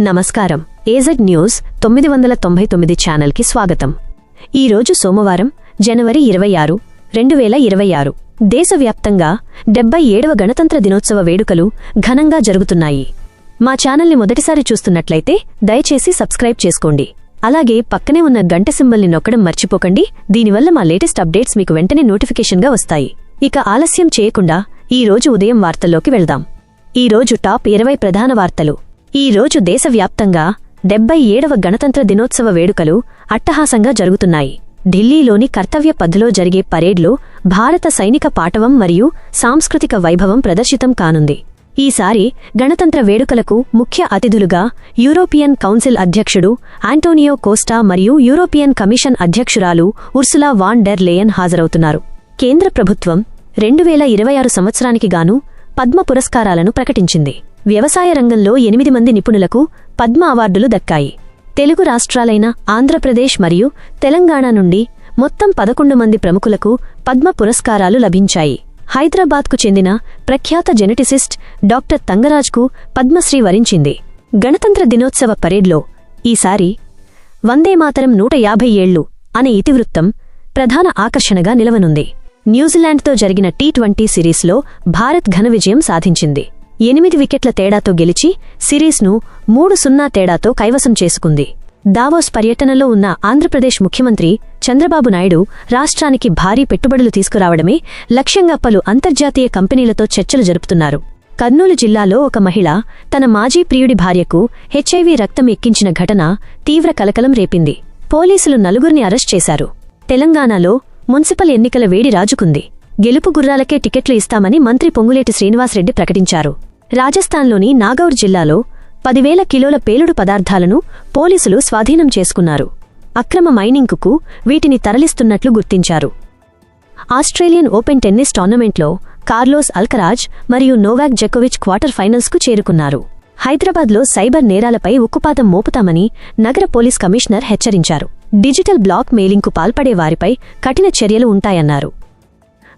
నమస్కారం. AZ news తొమ్మిది వందల తొంభై తొమ్మిది ఛానల్కి స్వాగతం. ఈరోజు సోమవారం జనవరి ఇరవై ఆరు రెండు వేల ఇరవై ఆరు దేశవ్యాప్తంగా డెబ్బై ఏడవ గణతంత్ర దినోత్సవ వేడుకలు ఘనంగా జరుగుతున్నాయి. మా ఛానల్ని మొదటిసారి చూస్తున్నట్లయితే దయచేసి సబ్స్క్రైబ్ చేసుకోండి. అలాగే పక్కనే ఉన్న గంట సింబల్ని నొక్కడం మర్చిపోకండి. దీనివల్ల మా లేటెస్ట్ అప్డేట్స్ మీకు వెంటనే నోటిఫికేషన్గా వస్తాయి. ఇక ఆలస్యం చేయకుండా ఈ రోజు ఉదయం వార్తల్లోకి వెళ్దాం. ఈ రోజు టాప్ ఇరవై ప్రధాన వార్తలు. ఈ రోజు దేశవ్యాప్తంగా డెబ్బై ఏడవ గణతంత్ర దినోత్సవ వేడుకలు అట్టహాసంగా జరుగుతున్నాయి. ఢిల్లీలోని కర్తవ్య పథ్లో జరిగే పరేడ్లో భారత సైనిక పాటవం మరియు సాంస్కృతిక వైభవం ప్రదర్శితం కానుంది. ఈసారి గణతంత్ర వేడుకలకు ముఖ్య అతిథులుగా యూరోపియన్ కౌన్సిల్ అధ్యక్షుడు ఆంటోనియో కోస్టా మరియు యూరోపియన్ కమిషన్ అధ్యక్షురాలు ఉర్సులా వాన్ డెర్ లేయన్ హాజరవుతున్నారు. కేంద్ర ప్రభుత్వం రెండు వేల ఇరవై ఆరు సంవత్సరానికి గాను పద్మ పురస్కారాలను ప్రకటించింది. వ్యవసాయ రంగంలో ఎనిమిది మంది నిపుణులకు పద్మ అవార్డులు దక్కాయి. తెలుగు రాష్ట్రాలైన ఆంధ్రప్రదేశ్ మరియు తెలంగాణ నుండి మొత్తం పదకొండు మంది ప్రముఖులకు పద్మ పురస్కారాలు లభించాయి. హైదరాబాద్కు చెందిన ప్రఖ్యాత జెనెటిసిస్ట్ డాక్టర్ తంగరాజ్కు పద్మశ్రీ వరించింది. గణతంత్ర దినోత్సవ పరేడ్లో ఈసారి వందేమాతరం నూట యాభై ఏళ్ళు అనే ఇతివృత్తం ప్రధాన ఆకర్షణగా నిలవనుంది. న్యూజిలాండ్తో జరిగిన టీ ట్వంటీ సిరీస్లో భారత్ ఘన విజయం సాధించింది. ఎనిమిది వికెట్ల తేడాతో గెలిచి సిరీస్ను మూడు సున్నా తేడాతో కైవసం చేసుకుంది. దావోస్ పర్యటనలో ఉన్న ఆంధ్రప్రదేశ్ ముఖ్యమంత్రి చంద్రబాబు నాయుడు రాష్ట్రానికి భారీ పెట్టుబడులు తీసుకురావడమే లక్ష్యంగా పలు అంతర్జాతీయ కంపెనీలతో చర్చలు జరుపుతున్నారు. కర్నూలు జిల్లాలో ఒక మహిళ తన మాజీ ప్రియుడి భార్యకు హెచ్ఐవి రక్తం ఎక్కించిన ఘటన తీవ్ర కలకలం రేపింది. పోలీసులు నలుగురిని అరెస్ట్ చేశారు. తెలంగాణలో మున్సిపల్ ఎన్నికల వేడి రాజుకుంది. గెలుపు గుర్రాలకే టికెట్లు ఇస్తామని మంత్రి పొంగులేటి శ్రీనివాసరెడ్డి ప్రకటించారు. రాజస్థాన్లోని నాగౌర్ జిల్లాలో పదివేల కిలోల పేలుడు పదార్థాలను పోలీసులు స్వాధీనం చేసుకున్నారు. అక్రమ మైనింగ్కు వీటిని తరలిస్తున్నట్లు గుర్తించారు. ఆస్ట్రేలియన్ ఓపెన్ టెన్నిస్ టోర్నమెంట్లో కార్లోస్ అల్కరాజ్ మరియు నోవాక్ జకోవిచ్ క్వార్టర్ ఫైనల్స్కు చేరుకున్నారు. హైదరాబాద్లో సైబర్ నేరాలపై ఉక్కుపాతం మోపుతామని నగర పోలీస్ కమిషనర్ హెచ్చరించారు. డిజిటల్ బ్లాక్ మెయిలింగ్కు పాల్పడే వారిపై కఠిన చర్యలు ఉంటాయన్నారు.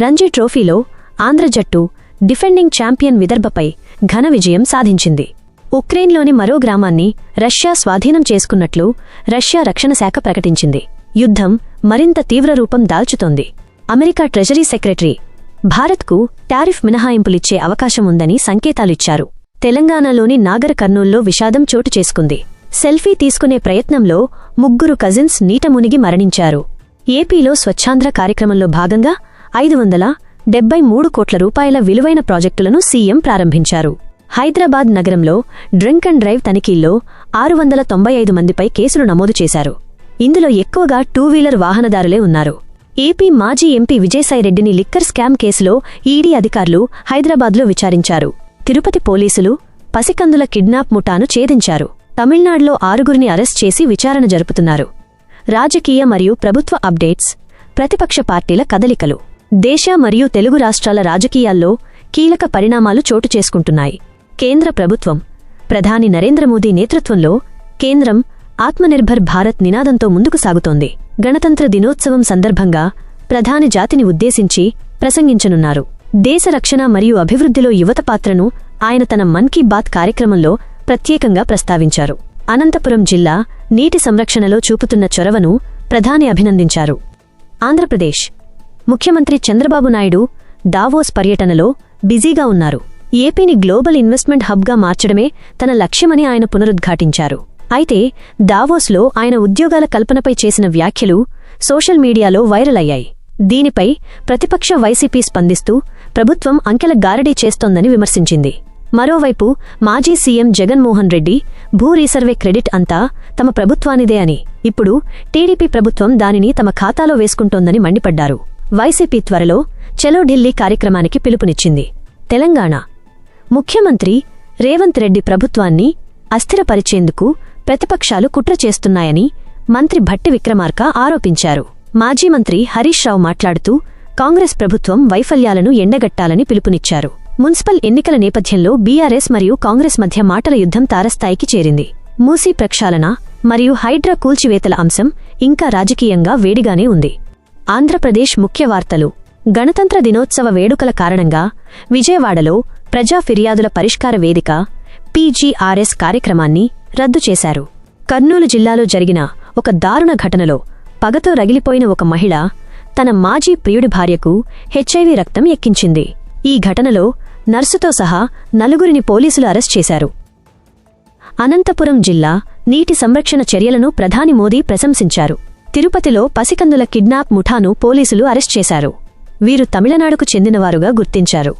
రంజీ ట్రోఫీలో ఆంధ్ర జట్టు డిఫెండింగ్ ఛాంపియన్ విదర్భపై ఘన విజయం సాధించింది. ఉక్రెయిన్లోని మరో గ్రామాన్ని రష్యా స్వాధీనం చేసుకున్నట్లు రష్యా రక్షణ శాఖ ప్రకటించింది. యుద్ధం మరింత తీవ్రరూపం దాల్చుతోంది. అమెరికా ట్రెజరీ సెక్రటరీ భారత్కు టారిఫ్ మినహాయింపులిచ్చే అవకాశం ఉందని సంకేతాలిచ్చారు. తెలంగాణలోని నాగర్ కర్నూల్లో విషాదం చోటు చేసుకుంది. సెల్ఫీ తీసుకునే ప్రయత్నంలో ముగ్గురు కజిన్స్ నీట మునిగి మరణించారు. ఏపీలో స్వచ్ఛాంధ్ర కార్యక్రమంలో భాగంగా ఐదు వందల డెబ్బై మూడు కోట్ల రూపాయల విలువైన ప్రాజెక్టులను సీఎం ప్రారంభించారు. హైదరాబాద్ నగరంలో డ్రింక్ అండ్ డ్రైవ్ తనిఖీల్లో ఆరు వందల తొంభై ఐదు మందిపై కేసులు నమోదు చేశారు. ఇందులో ఎక్కువగా టూ వీలర్ వాహనదారులే ఉన్నారు. ఏపీ మాజీ ఎంపీ విజయసాయిరెడ్డిని లిక్కర్ స్కామ్ కేసులో ఈడీ అధికారులు హైదరాబాద్లో విచారించారు. తిరుపతి పోలీసులు పసికందుల కిడ్నాప్ ముఠాను ఛేదించారు. తమిళనాడులో ఆరుగురిని అరెస్ట్ చేసి విచారణ జరుపుతున్నారు. రాజకీయ మరియు ప్రభుత్వ అప్డేట్స్ ప్రతిపక్ష పార్టీల కదలికలు. దేశ మరియు తెలుగు రాష్ట్రాల రాజకీయాల్లో కీలక పరిణామాలు చోటు చేసుకుంటున్నాయి. కేంద్ర ప్రభుత్వం ప్రధాని నరేంద్ర మోదీ నేతృత్వంలో కేంద్రం ఆత్మనిర్భర్ భారత్ నినాదంతో ముందుకు సాగుతోంది. గణతంత్ర దినోత్సవం సందర్భంగా ప్రధాని జాతిని ఉద్దేశించి ప్రసంగించనున్నారు. దేశ రక్షణ మరియు అభివృద్ధిలో యువత పాత్రను ఆయన తన మన్ కీ బాత్ కార్యక్రమంలో ప్రత్యేకంగా ప్రస్తావించారు. అనంతపురం జిల్లా నీటి సంరక్షణలో చూపుతున్న చొరవను ప్రధాని అభినందించారు. ఆంధ్రప్రదేశ్ ముఖ్యమంత్రి చంద్రబాబు నాయుడు దావోస్ పర్యటనలో బిజీగా ఉన్నారు. ఏపీని గ్లోబల్ ఇన్వెస్ట్మెంట్ హబ్గా మార్చడమే తన లక్ష్యమని ఆయన పునరుద్ఘాటించారు. అయితే దావోస్లో ఆయన ఉద్యోగాల కల్పనపై చేసిన వ్యాఖ్యలు సోషల్ మీడియాలో వైరల్ అయ్యాయి. దీనిపై ప్రతిపక్ష వైసీపీ స్పందిస్తూ ప్రభుత్వం అంకెల గారడీ చేస్తోందని విమర్శించింది. మరోవైపు మాజీ సీఎం జగన్మోహన్ రెడ్డి భూ రీసర్వే క్రెడిట్ అంతా తమ ప్రభుత్వానిదే అని. ఇప్పుడు టీడీపీ ప్రభుత్వం దానిని తమ ఖాతాలో వేసుకుంటోందని మండిపడ్డారు. వైసీపీ త్వరలో చలో ఢిల్లీ కార్యక్రమానికి పిలుపునిచ్చింది. తెలంగాణ ముఖ్యమంత్రి రేవంత్ రెడ్డి ప్రభుత్వాన్ని అస్థిరపరిచేందుకు ప్రతిపక్షాలు కుట్ర చేస్తున్నాయని మంత్రి భట్టి విక్రమార్క ఆరోపించారు. మాజీ మంత్రి హరీష్ రావు మాట్లాడుతూ కాంగ్రెస్ ప్రభుత్వం వైఫల్యాలను ఎండగట్టాలని పిలుపునిచ్చారు. మున్సిపల్ ఎన్నికల నేపథ్యంలో బీఆర్ఎస్ మరియు కాంగ్రెస్ మధ్య మాటల యుద్ధం తారస్థాయికి చేరింది. మూసీ ప్రక్షాళన మరియు హైడ్రా కూల్చివేతల అంశం ఇంకా రాజకీయంగా వేడిగానే ఉంది. ఆంధ్రప్రదేశ్ ముఖ్య వార్తలు. గణతంత్ర దినోత్సవ వేడుకల కారణంగా విజయవాడలో ప్రజా ఫిర్యాదుల పరిష్కార వేదిక పీజీఆర్ఎస్ కార్యక్రమాన్ని రద్దు చేశారు. కర్నూలు జిల్లాలో జరిగిన ఒక దారుణ ఘటనలో పగతో రగిలిపోయిన ఒక మహిళ తన మాజీ ప్రియుడి భార్యకు హెచ్ఐవి రక్తం ఎక్కించింది. ఈ ఘటనలో నర్సుతో సహా నలుగురిని పోలీసులు అరెస్ట్ చేశారు. అనంతపురం జిల్లా నీటి సంరక్షణ చర్యలను ప్రధాని మోదీ ప్రశంసించారు. తిరుపతిలో పసికందుల కిడ్నాప్ ముఠాను పోలీసులు అరెస్ట్ చేశారు. వీరు తమిళనాడుకు చెందినవారుగా గుర్తించారు.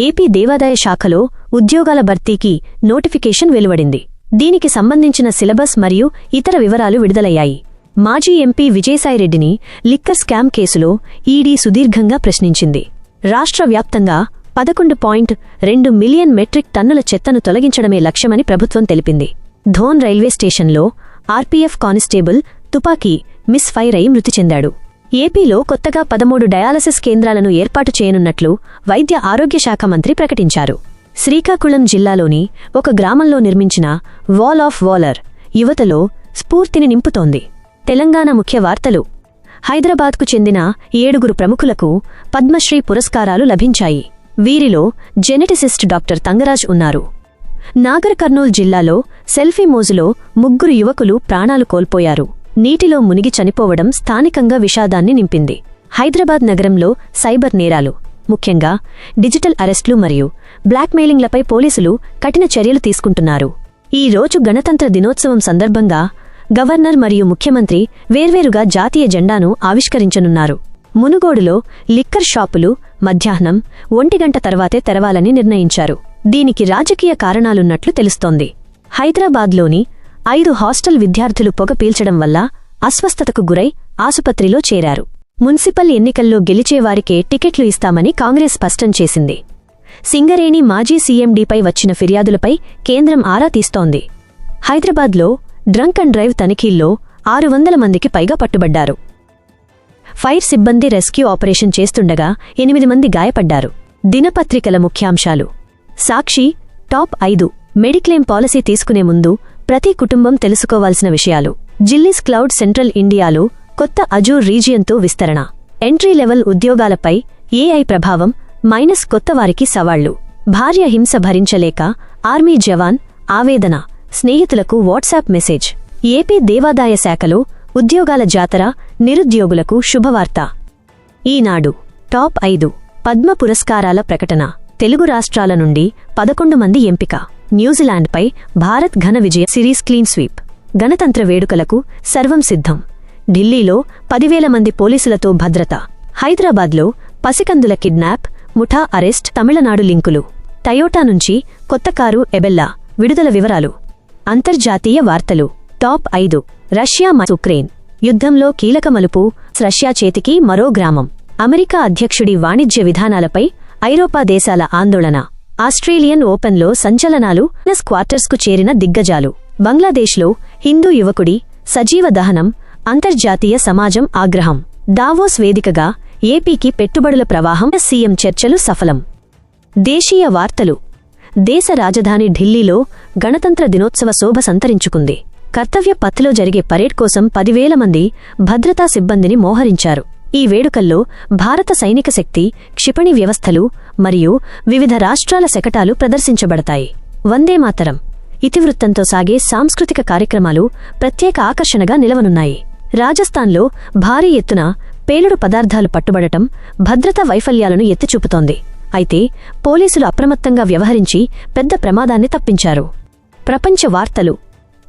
ఏపీ దేవాదాయ శాఖలో ఉద్యోగాల భర్తీకి నోటిఫికేషన్ వెలువడింది. దీనికి సంబంధించిన సిలబస్ మరియు ఇతర వివరాలు విడుదలయ్యాయి. మాజీ ఎంపీ విజయసాయిరెడ్డిని లిక్కర్ స్కామ్ కేసులో ఈడీ సుదీర్ఘంగా ప్రశ్నించింది. రాష్ట్ర వ్యాప్తంగా పదకొండు పాయింట్ రెండు మిలియన్ మెట్రిక్ టన్నుల చెత్తను తొలగించడమే లక్ష్యమని ప్రభుత్వం తెలిపింది. ధోన్ రైల్వే స్టేషన్లో ఆర్పీఎఫ్ కానిస్టేబుల్ తుపాకీ మిస్ ఫైర్ అయి మృతి చెందాడు. ఏపీలో కొత్తగా పదమూడు డయాలసిస్ కేంద్రాలను ఏర్పాటు చేయనున్నట్లు వైద్య ఆరోగ్య శాఖ మంత్రి ప్రకటించారు. శ్రీకాకుళం జిల్లాలోని ఒక గ్రామంలో నిర్మించిన వాల్ ఆఫ్ వాలర్ యువతలో స్ఫూర్తిని నింపుతోంది. తెలంగాణ ముఖ్య వార్తలు. హైదరాబాద్కు చెందిన ఏడుగురు ప్రముఖులకు పద్మశ్రీ పురస్కారాలు లభించాయి. వీరిలో జెనెటిసిస్ట్ డాక్టర్ తంగరాజ్ ఉన్నారు. నాగర్ కర్నూల్ జిల్లాలో సెల్ఫీ మోజులో ముగ్గురు యువకులు ప్రాణాలు కోల్పోయారు. నీటిలో మునిగి చనిపోవడం స్థానికంగా విషాదాన్ని నింపింది. హైదరాబాద్ నగరంలో సైబర్ నేరాలు. ముఖ్యంగా డిజిటల్ అరెస్టులు మరియు బ్లాక్మెయిలింగ్లపై పోలీసులు కఠిన చర్యలు తీసుకుంటున్నారు. ఈ రోజు గణతంత్ర దినోత్సవం సందర్భంగా గవర్నర్ మరియు ముఖ్యమంత్రి వేర్వేరుగా జాతీయ జెండాను ఆవిష్కరించనున్నారు. మునుగోడులో లిక్కర్ షాపులు మధ్యాహ్నం ఒంటిగంట తర్వాతే తెరవాలని నిర్ణయించారు. దీనికి రాజకీయ కారణాలున్నట్లు తెలుస్తోంది. హైదరాబాద్లోని ఐదు హాస్టల్ విద్యార్థులు పొగ పీల్చడం వల్ల అస్వస్థతకు గురై ఆసుపత్రిలో చేరారు. మున్సిపల్ ఎన్నికల్లో గెలిచేవారికే టికెట్లు ఇస్తామని కాంగ్రెస్ స్పష్టం చేసింది. సింగరేణి మాజీ సీఎండీపై వచ్చిన ఫిర్యాదులపై కేంద్రం ఆరా తీస్తోంది. హైదరాబాద్లో డ్రంక్ అండ్ డ్రైవ్ తనిఖీల్లో ఆరు వందల మందికి పైగా పట్టుబడ్డారు. ఫైర్ సిబ్బంది రెస్క్యూ ఆపరేషన్ చేస్తుండగా ఎనిమిది మంది గాయపడ్డారు. దినపత్రికల ముఖ్యాంశాలు. సాక్షి టాప్ ఐదు మెడిక్లెయిమ్ పాలసీ తీసుకునే ముందు ప్రతి కుటుంబం తెలుసుకోవాల్సిన విషయాలు. జిల్లీస్ క్లౌడ్ సెంట్రల్ ఇండియాలో కొత్త అజూర్ రీజియన్తో విస్తరణ. ఎంట్రీ లెవెల్ ఉద్యోగాలపై ఏఐ ప్రభావం మైనస్ కొత్తవారికి సవాళ్ళు. భార్య హింస భరించలేక ఆర్మీ జవాన్ ఆవేదన స్నేహితులకు వాట్సాప్ మెసేజ్. ఏపీ దేవాదాయ శాఖలో ఉద్యోగాల జాతర నిరుద్యోగులకు శుభవార్త. ఈనాడు టాప్ ఐదు పద్మ పురస్కారాల ప్రకటన. తెలుగు రాష్ట్రాల నుండి పదకొండు మంది ఎంపిక. న్యూజిలాండ్పై భారత్ ఘన విజయ సిరీస్ క్లీన్ స్వీప్. గణతంత్ర వేడుకలకు సర్వం సిద్ధం. ఢిల్లీలో పదివేల మంది పోలీసులతో భద్రత. హైదరాబాద్లో పసికందుల కిడ్నాప్ ముఠా అరెస్ట్ తమిళనాడు లింకులు. టయోటా నుంచి కొత్త కారు ఎబెల్లా. విడుదల వివరాలు. అంతర్జాతీయ వార్తలు. టాప్ ఐదు. Russia Ukraine. యుద్ధంలో కీలక మలుపు. రష్యా చేతికి మరో గ్రామం. అమెరికా అధ్యక్షుడి వాణిజ్య విధానాలపై ఐరోపా దేశాల ఆందోళన. ఆస్ట్రేలియన్ ఓపెన్లో సంచలనాలు నస్ క్వార్టర్స్కు చేరిన దిగ్గజాలు. బంగ్లాదేశ్లో హిందూ యువకుడి సజీవ దహనం అంతర్జాతీయ సమాజం ఆగ్రహం. దావోస్ వేదికగా ఏపీకి పెట్టుబడుల ప్రవాహం సీఎం చర్చలు సఫలం. దేశీయ వార్తలు. దేశ రాజధాని ఢిల్లీలో గణతంత్ర దినోత్సవ శోభ సంతరించుకుంది. కర్తవ్య పథ్లో జరిగే పరేడ్ కోసం పదివేల మంది భద్రతా సిబ్బందిని మోహరించారు. ఈ వేడుకల్లో భారత సైనిక శక్తి క్షిపణి వ్యవస్థలు మరియు వివిధ రాష్ట్రాల శకటాలు ప్రదర్శించబడతాయి. వందేమాతరం ఇతివృత్తంతో సాగే సాంస్కృతిక కార్యక్రమాలు ప్రత్యేక ఆకర్షణగా నిలవనున్నాయి. రాజస్థాన్లో భారీ ఎత్తున పేలుడు పదార్థాలు పట్టుబడటం భద్రతా వైఫల్యాలను ఎత్తిచూపుతోంది. అయితే పోలీసులు అప్రమత్తంగా వ్యవహరించి పెద్ద ప్రమాదాన్ని తప్పించారు. ప్రపంచ వార్తలు.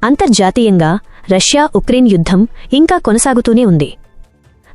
అంతర్జాతీయంగా రష్యా ఉక్రెయిన్ యుద్ధం ఇంకా కొనసాగుతూనే ఉంది.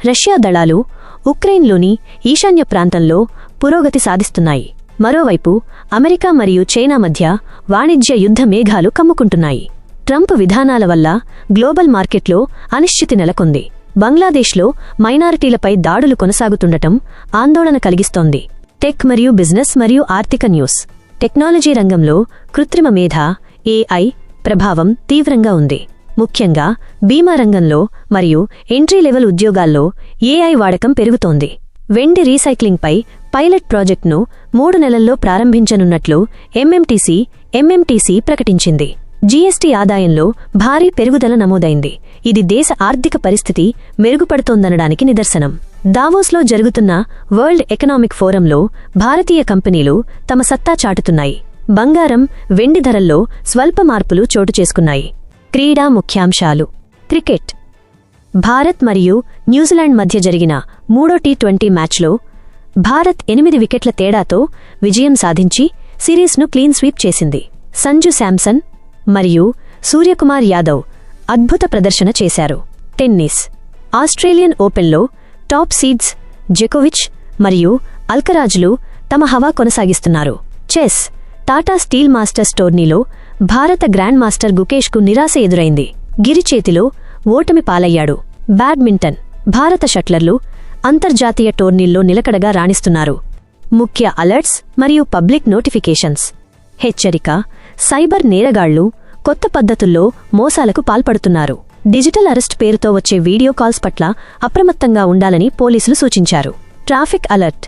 రష్యా దళాలు ఉక్రెయిన్లోని ఈశాన్య ప్రాంతంలో పురోగతి సాధిస్తున్నాయి. మరోవైపు అమెరికా మరియు చైనా మధ్య వాణిజ్య యుద్ధ మేఘాలు కమ్ముకుంటున్నాయి. ట్రంప్ విధానాల వల్ల గ్లోబల్ మార్కెట్లో అనిశ్చితి నెలకొంది. బంగ్లాదేశ్లో మైనారిటీలపై దాడులు కొనసాగుతుండటం ఆందోళన కలిగిస్తోంది. టెక్ మరియు బిజినెస్ మరియు ఆర్థిక న్యూస్. టెక్నాలజీ రంగంలో కృత్రిమ మేధ ఏఐ ప్రభావం తీవ్రంగా ఉంది. ముఖ్యంగా బీమా రంగంలో మరియు ఎంట్రీ లెవెల్ ఉద్యోగాల్లో ఏఐ వాడకం పెరుగుతోంది. వెండి రీసైక్లింగ్పై పైలట్ ప్రాజెక్టును మూడు నెలల్లో ప్రారంభించనున్నట్లు ఎంఎంటీసీ ఎంఎంటీసీ ప్రకటించింది. జీఎస్టీ ఆదాయంలో భారీ పెరుగుదల నమోదైంది. ఇది దేశ ఆర్థిక పరిస్థితి మెరుగుపడుతోందనడానికి నిదర్శనం. దావోస్లో జరుగుతున్న వరల్డ్ ఎకనామిక్ ఫోరంలో భారతీయ కంపెనీలు తమ సత్తా చాటుతున్నాయి. బంగారం వెండి ధరల్లో స్వల్ప మార్పులు చోటు చేసుకున్నాయి. క్రీడా ముఖ్యాంశాలు. క్రికెట్. భారత్ మరియు న్యూజిలాండ్ మధ్య జరిగిన మూడో టీ ట్వంటీ మ్యాచ్లో భారత్ ఎనిమిది వికెట్ల తేడాతో విజయం సాధించి సిరీస్ను క్లీన్ స్వీప్ చేసింది. సంజు శాంసన్ మరియు సూర్యకుమార్ యాదవ్ అద్భుత ప్రదర్శన చేశారు. టెన్నిస్. ఆస్ట్రేలియన్ ఓపెన్లో టాప్ సీడ్స్ జెకోవిచ్ మరియు అల్కరాజ్లు తమ హవా కొనసాగిస్తున్నారు. చెస్. టాటా స్టీల్ మాస్టర్స్ టోర్నీలో భారత గ్రాండ్ మాస్టర్ గుకేష్కు నిరాశ ఎదురైంది. గిరి చేతిలో ఓటమి పాలయ్యాడు. బ్యాడ్మింటన్ భారత షట్లర్లు అంతర్జాతీయ టోర్నీల్లో నిలకడగా రాణిస్తున్నారు. ముఖ్య అలర్ట్స్ మరియు పబ్లిక్ నోటిఫికేషన్స్. హెచ్చరిక సైబర్ నేరగాళ్ళు కొత్త పద్ధతుల్లో మోసాలకు పాల్పడుతున్నారు. డిజిటల్ అరెస్ట్ పేరుతో వచ్చే వీడియో కాల్స్ పట్ల అప్రమత్తంగా ఉండాలని పోలీసులు సూచించారు. Traffic alert.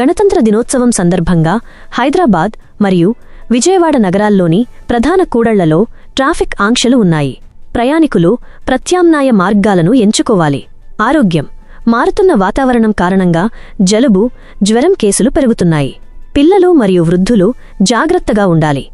గణతంత్ర దినోత్సవం సందర్భంగా హైదరాబాద్ మరియు విజయవాడ నగరాల్లోని ప్రధాన కూడళ్ళలో ట్రాఫిక్ ఆంక్షలు ఉన్నాయి. ప్రయాణికులు ప్రత్యామ్నాయ మార్గాలను ఎంచుకోవాలి. ఆరోగ్యం. మారుతున్న వాతావరణం కారణంగా జలుబు జ్వరం కేసులు పెరుగుతున్నాయి. పిల్లలు మరియు వృద్ధులు జాగ్రత్తగా ఉండాలి.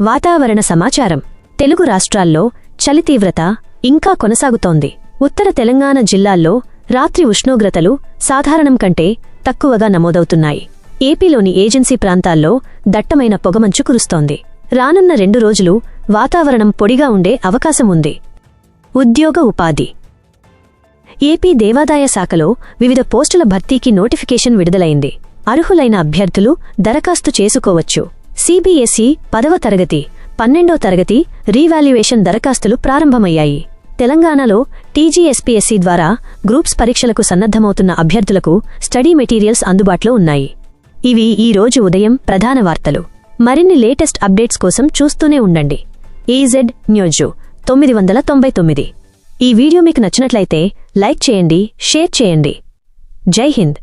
వాతావరణ సమాచారం. తెలుగు రాష్ట్రాల్లో చలి తీవ్రత ఇంకా కొనసాగుతోంది. ఉత్తర తెలంగాణ జిల్లాల్లో రాత్రి ఉష్ణోగ్రతలు సాధారణం కంటే తక్కువగా నమోదవుతున్నాయి. ఏపీలోని ఏజెన్సీ ప్రాంతాల్లో దట్టమైన పొగమంచు కురుస్తోంది. రానున్న రెండు రోజులు వాతావరణం పొడిగా ఉండే అవకాశం ఉంది. ఉద్యోగ ఉపాధి. ఏపీ దేవాదాయ శాఖలో వివిధ పోస్టుల భర్తీకి నోటిఫికేషన్ విడుదలైంది. అర్హులైన అభ్యర్థులు దరఖాస్తు చేసుకోవచ్చు. సిబిఎస్ఈ పదవ తరగతి పన్నెండో తరగతి రీవాల్యుయేషన్ దరఖాస్తులు ప్రారంభమయ్యాయి. తెలంగాణలో టీజీఎస్పీఎస్సీ ద్వారా గ్రూప్స్ పరీక్షలకు సన్నద్ధమవుతున్న అభ్యర్థులకు స్టడీ మెటీరియల్స్ అందుబాటులో ఉన్నాయి. ఇవి ఈ రోజు ఉదయం ప్రధాన వార్తలు. మరిన్ని లేటెస్ట్ అప్డేట్స్ కోసం చూస్తూనే ఉండండి. ఈజెడ్ న్యూజు తొమ్మిది వందల తొంభై తొమ్మిది. ఈ వీడియో మీకు నచ్చినట్లయితే లైక్ చేయండి షేర్ చేయండి. జై హింద్.